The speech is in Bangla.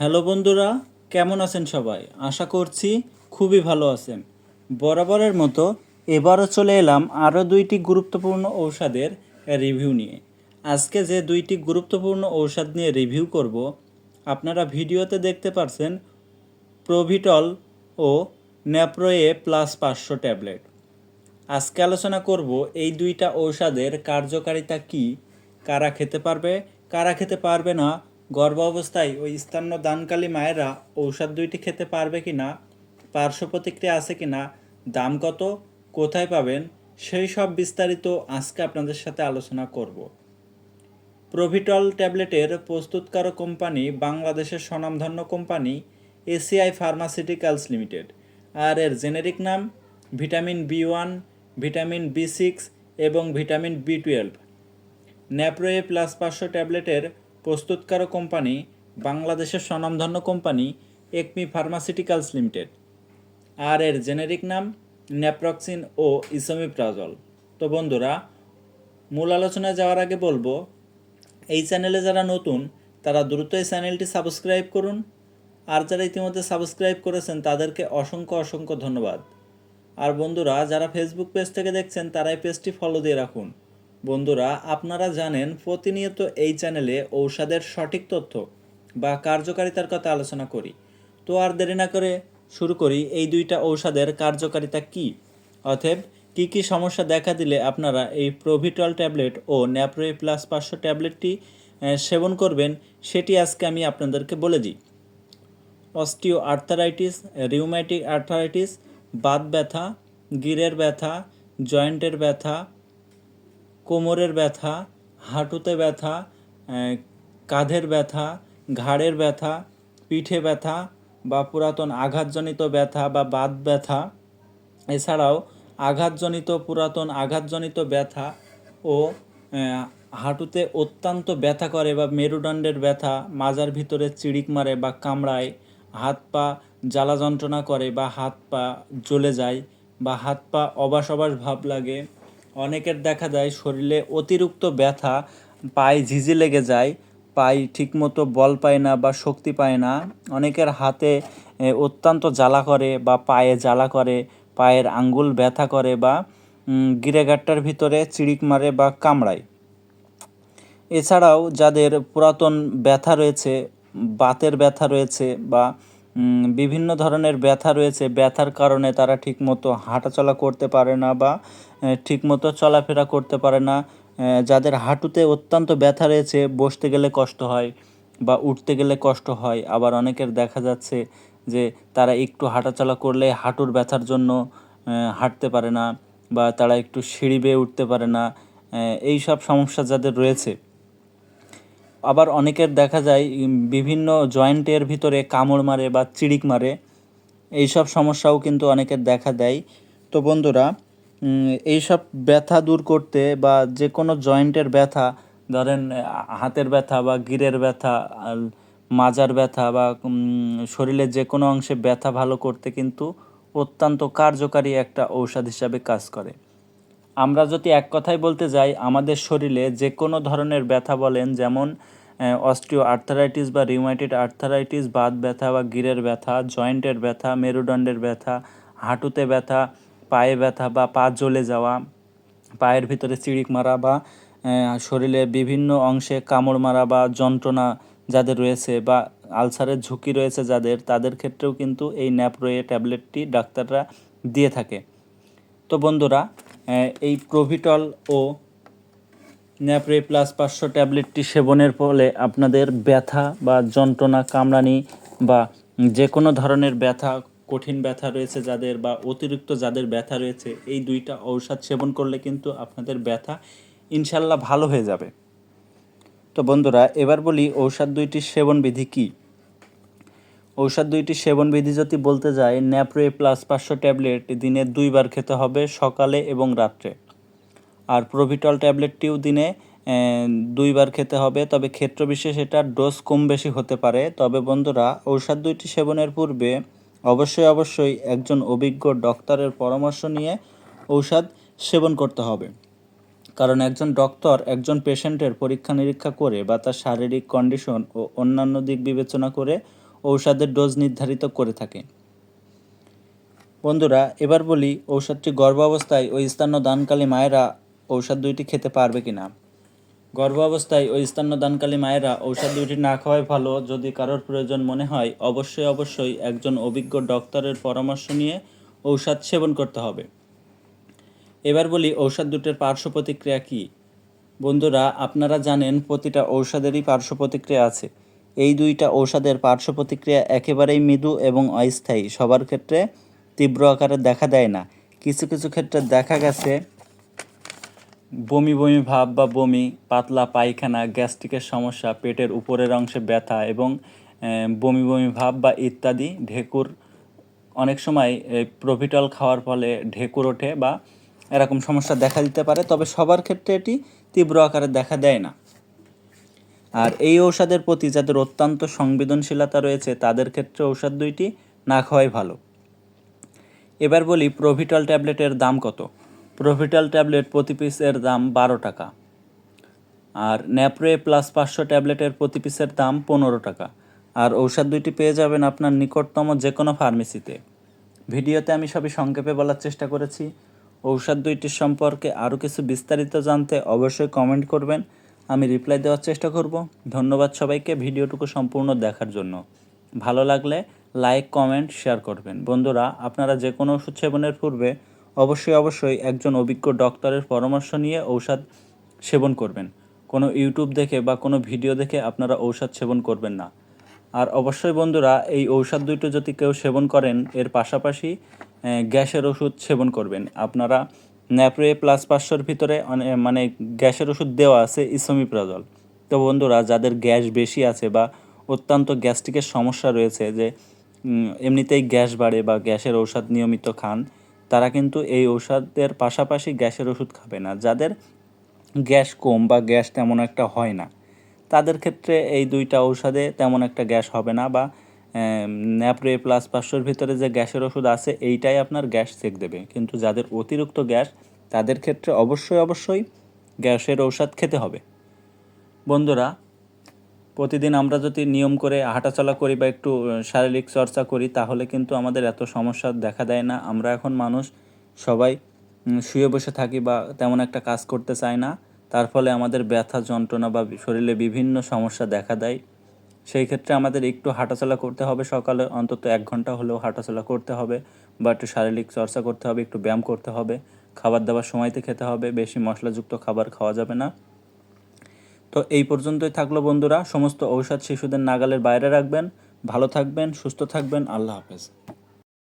হ্যালো বন্ধুরা, কেমন আছেন সবাই? আশা করছি খুবই ভালো আছেন। বরাবরের মতো এবারও চলে এলাম আরও দুইটি গুরুত্বপূর্ণ ঔষধের রিভিউ নিয়ে। আজকে যে দুইটি গুরুত্বপূর্ণ ঔষধ নিয়ে রিভিউ করব, আপনারা ভিডিওতে দেখতে পারছেন প্রোভিটল ও ন্যাপ্রোয়ে প্লাস পাঁচশো ট্যাবলেট। আজকে আলোচনা করব এই দুইটা ঔষধের কার্যকারিতা কি, কারা খেতে পারবে, কারা খেতে পারবে না গর্ভ অবস্থায় ওই স্তন্য দানকালী মায়েরা ঔষধ দুইটি খেতে পারবে কি না পার্শ্ব প্রতিক্রিয়া আছে কি না দাম কত, কোথায় পাবেন, সেই সব বিস্তারিত আজকে আপনাদের সাথে আলোচনা করব। প্রভিটল ট্যাবলেটের প্রস্তুতকারক কোম্পানি বাংলাদেশের স্বনামধন্য কোম্পানি এসিআই ফার্মাসিউটিক্যালস লিমিটেড। আর এর জেনেরিক নাম vitamin B one, vitamin B six এবং ভিটামিন বি টুয়েলভ। ন্যাপ্রোয়ে প্লাস পাঁচশো ট্যাবলেটের প্রস্তুতকারক কোম্পানি বাংলাদেশের স্বনামধন্য কোম্পানি একমি ফার্মাসিউটিক্যালস লিমিটেড। আর এর জেনেরিক নাম ন্যাপ্রক্সিন ও ইসোমিপ্রাজল। তো বন্ধুরা, মূল আলোচনায় যাওয়ার আগে বলব, এই চ্যানেলে যারা নতুন, তারা দ্রুত এই চ্যানেলটি সাবস্ক্রাইব করুন। আর যারা ইতিমধ্যে সাবস্ক্রাইব করেছেন, তাদেরকে অসংখ্য অসংখ্য ধন্যবাদ। আর বন্ধুরা, যারা ফেসবুক পেজ থেকে দেখছেন, তারা এই পেজটি ফলো দিয়ে রাখুন। বন্ধুরা, আপনারা জানেন প্রতিনিয়ত এই চ্যানেলে ঔষধের সঠিক তথ্য বা কার্যকারিতার কথা আলোচনা করি। তো আর দেরি না করে শুরু করি এই দুইটা ঔষধের কার্যকারিতা কি? অতএব, কী কী সমস্যা দেখা দিলে আপনারা এই প্রোভিটল ট্যাবলেট ও ন্যাপ্রোয়ে প্লাস পাঁচশো ট্যাবলেটটি সেবন করবেন, সেটি আজকে আমি আপনাদেরকে বলে দিই। অস্টিও আর্থারাইটিস রিউম্যাটিক আর্থারাইটিস, বাত ব্যথা, গিরের ব্যথা, জয়েন্টের ব্যথা কোমরের ব্যথা, হাঁটুতে ব্যথা কাঁধের ব্যথা, ঘাড়ের ব্যথা, পিঠে ব্যথা বা পুরাতন আঘাতজনিত ব্যথা বা বাত ব্যথা। এছাড়াও আঘাতজনিত, পুরাতন আঘাতজনিত ব্যথা ও হাঁটুতে অত্যন্ত ব্যথা করে বা মেরুদণ্ডের ব্যথা, মাজার ভিতরে চিড়িক মারে বা কামড়ায়, হাত পা জ্বালা যন্ত্রণা করে বা হাত পা জ্বলে যায় বা হাত পা অবাস অবাস ভাব লাগে। অনেকের দেখা যায় শরীরে অতিরিক্ত ব্যথা পায়ে ঝিঝি লেগে যায় পায়ে ঠিকমতো বল পায় না বা শক্তি পায় না। অনেকের হাতে অত্যন্ত জ্বালা করে বা পায়ে জ্বালা করে পায়ের আঙ্গুল ব্যথা করে বা উম, গিরেগাট্টার ভিতরে চিড়িক মারে বা কামড়ায়। এছাড়াও যাদের পুরাতন ব্যথা রয়েছে বাতের ব্যথা রয়েছে বা বিভিন্ন ধরনের ব্যথা রয়েছে। ব্যথার কারণে তারা ঠিকমতো হাঁটাচলা করতে পারে না বা ঠিকমতো চলাফেরা করতে পারে না। যাদের হাঁটুতে অত্যন্ত ব্যথা রয়েছে, বসতে গেলে কষ্ট হয় বা উঠতে গেলে কষ্ট হয়। আবার অনেকের দেখা যাচ্ছে যে, তারা একটু হাঁটাচলা করলে হাঁটুর ব্যথার জন্য হাঁটতে পারে না বা তারা একটু সিঁড়ি বেয়ে উঠতে পারে না। এই সব সমস্যা যাদের রয়েছে আবার অনেকের দেখা যায় বিভিন্ন জয়েন্টের ভিতরে কামড় মারে বা চিড়িক মারে। এই সব সমস্যাও কিন্তু অনেকের দেখা দেয়। তো বন্ধুরা উম, এই সব ব্যথা দূর করতে বা যে কোনো জয়েন্টের ব্যথা ধরেন হাতের ব্যথা বা গিরের ব্যথা মাজার ব্যথা বা শরীরের যে কোনো অংশে ব্যথা ভালো করতে কিন্তু অত্যন্ত কার্যকারী একটা ঔষধ হিসাবে কাজ করে। আমরা যদি এক কথায় বলতে যাই, আমাদের শরীরে যে কোনো ধরনের ব্যথা বলেন, যেমন অস্টিও আর্থারাইটিস বা রিউমাইটেড আর্থারাইটিস, বাত ব্যথা বা গিরের ব্যথা, জয়েন্টের ব্যথা, মেরুদণ্ডের ব্যথা, হাঁটুতে ব্যথা, পায়ে ব্যথা বা পা জ্বলে যাওয়া, পায়ের ভিতরে চিড়িক মারা বা শরীরে বিভিন্ন অংশে কামড় মারা বা যন্ত্রণা যাদের রয়েছে বা আলসারের ঝুঁকি রয়েছে যাদের, তাদের ক্ষেত্রেও কিন্তু এই ন্যাপ্রোয়ে ট্যাবলেটটি ডাক্তাররা দিয়ে থাকে। তো বন্ধুরা এই প্রোভিটল ও ন্যাপ্রে প্লাস পাঁচশো ট্যাবলেটটি সেবনের ফলে আপনাদের ব্যথা বা যন্ত্রণা, কামড়ানি বা যে কোনো ধরনের ব্যথা, কঠিন ব্যথা রয়েছে যাদের বা অতিরিক্ত যাদের ব্যথা রয়েছে, এই দুইটা ঔষধ সেবন করলে কিন্তু আপনাদের ব্যথা ইনশাল্লাহ ভালো হয়ে যাবে। তো বন্ধুরা, এবার বলি ঔষধ দুইটির সেবন বিধি কী? ঔষধ দুইটি সেবন বিধি যদি বলতে যাই ন্যাপ্রোয়ে প্লাস পাঁচশো ট্যাবলেট দিনে দুইবার খেতে হবে সকালে এবং রাত্রে। আর প্রোভিটল ট্যাবলেটটিও দিনে দুইবার খেতে হবে, তবে ক্ষেত্র বিশেষ এটার ডোজ কম বেশি হতে পারে। তবে বন্ধুরা, ঔষধ দুইটি সেবনের পূর্বে অবশ্যই অবশ্যই একজন অভিজ্ঞ ডক্টরের পরামর্শ নিয়ে ঔষধ সেবন করতে হবে। কারণ একজন ডক্টর একজন পেশেন্টের পরীক্ষা নিরীক্ষা করে বা তার শারীরিক কন্ডিশন ও অন্যান্য দিক বিবেচনা করে ঔষধের ডোজ নির্ধারিত করে থাকে। বন্ধুরা, এবার বলি ঔষধটি গর্ভাবস্থায় ওই স্থান্য দানকালী মায়েরা ঔষধ দুইটি খেতে পারবে কি না গর্ভাবস্থায় ওই স্থান্য দানকালী মায়েরা ঔষধ দুইটি না খাওয়াই ভালো। যদি কারোর প্রয়োজন মনে হয়, অবশ্যই অবশ্যই একজন অভিজ্ঞ ডক্টরের পরামর্শ নিয়ে ঔষধ সেবন করতে হবে। এবার বলি ঔষধ দুটির পার্শ্ব প্রতিক্রিয়া কী? বন্ধুরা, আপনারা জানেন প্রতিটা ঔষধেরই পার্শ্ব প্রতিক্রিয়া আছে। এই দুইটা ঔষধের পার্শ্ব প্রতিক্রিয়া একেবারেই মৃদু এবং অস্থায়ী। সবার ক্ষেত্রে তীব্র আকারে দেখা দেয় না। কিছু কিছু ক্ষেত্রে দেখা গেছে বমি বমি ভাব বা বমি, পাতলা পায়খানা, গ্যাস্ট্রিকের সমস্যা, পেটের উপরের অংশে ব্যথা এবং বমি বমি ভাব বা ইত্যাদি। ঢেকুর অনেক সময় প্রভিটল খাওয়ার ফলে ঢেকুর ওঠে বা এরকম সমস্যা দেখা দিতে পারে, তবে সবার ক্ষেত্রে এটি তীব্র আকারে দেখা দেয় না। আর এই ঔষধের প্রতি যাদের অত্যন্ত সংবেদনশীলতা রয়েছে, তাদের ক্ষেত্রে ঔষধ দুইটি না খাওয়াই ভালো। এবার বলি প্রভিটল ট্যাবলেটের দাম কত? প্রভিটল ট্যাবলেট প্রতি পিসের দাম বারো টাকা। আর ন্যাপ্রে প্লাস পাঁচশো ট্যাবলেটের প্রতি পিসের দাম পনেরো টাকা। আর ঔষধ দুইটি পেয়ে যাবেন আপনার নিকটতম যে কোনো ফার্মেসিতে। ভিডিওতে আমি সবই সংক্ষেপে বলার চেষ্টা করেছি। ঔষধ দুইটির সম্পর্কে আরও কিছু বিস্তারিত জানতে অবশ্যই কমেন্ট করবেন। আমি রিপ্লাই দেওয়ার চেষ্টা করব। ধন্যবাদ সবাইকে ভিডিওটুকু সম্পূর্ণ দেখার জন্য। ভালো লাগলে লাইক কমেন্ট শেয়ার করবেন। বন্ধুরা, আপনারা যে কোনো ওষুধ সেবনের পূর্বে অবশ্যই অবশ্যই একজন অভিজ্ঞ ডক্টরের পরামর্শ নিয়ে ঔষধ সেবন করবেন। কোনো ইউটিউব দেখে বা কোনো ভিডিও দেখে আপনারা ঔষধ সেবন করবেন না। আর অবশ্যই বন্ধুরা, এই ঔষধ দুটো যদি কেউ সেবন করেন, এর পাশাপাশি গ্যাসের ওষুধ সেবন করবেন। আপনারা ন্যাপ্রে প্লাস পাঁচশোর ভিতরে অনে- মানে গ্যাসের ওষুধ দেওয়া আছে ইসোমিপ্রাজল। তো বন্ধুরা, যাদের গ্যাস বেশি আছে বা অত্যন্ত গ্যাস্ট্রিকের সমস্যা রয়েছে যে এমনিতেই গ্যাস বাড়ে বা গ্যাসের ঔষধ নিয়মিত খান, তারা কিন্তু এই ঔষধের পাশাপাশি গ্যাসের ওষুধ খাবে না। যাদের গ্যাস কম বা গ্যাস তেমন একটা হয় না, তাদের ক্ষেত্রে এই দুইটা ঔষধে তেমন একটা গ্যাস হবে না বা ন্যাপ্রে প্লাস পাঁচশোর ভিতরে যে গ্যাসের ওষুধ আছে, এইটাই আপনার গ্যাস চেক দেবে। কিন্তু যাদের অতিরিক্ত গ্যাস, তাদের ক্ষেত্রে অবশ্যই অবশ্যই গ্যাসের ঔষধ খেতে হবে। বন্ধুরা, প্রতিদিন আমরা যদি নিয়ম করে হাঁটাচলা করি বা একটু শারীরিক চর্চা করি, তাহলে কিন্তু আমাদের এত সমস্যা দেখা দেয় না। আমরা এখন মানুষ সবাই শুয়ে বসে থাকি বা তেমন একটা কাজ করতে চাই না। তার ফলে আমাদের ব্যথা, যন্ত্রণা বা শরীরে বিভিন্ন সমস্যা দেখা দেয়। সেই ক্ষেত্রে আমাদের একটু হাঁটাচলা করতে হবে। সকালে অন্তত এক ঘণ্টা হলেও হাঁটাচলা করতে হবে বা একটু শারীরিক চর্চা করতে হবে, একটু ব্যায়াম করতে হবে। খাবার দাবার সময়তে খেতে হবে, বেশি মশলাযুক্ত খাবার খাওয়া যাবে না। তো এই পর্যন্তই থাকল বন্ধুরা। সমস্ত ঔষধ শিশুদের নাগালের বাইরে রাখবেন। ভালো থাকবেন, সুস্থ থাকবেন। আল্লাহ হাফেজ।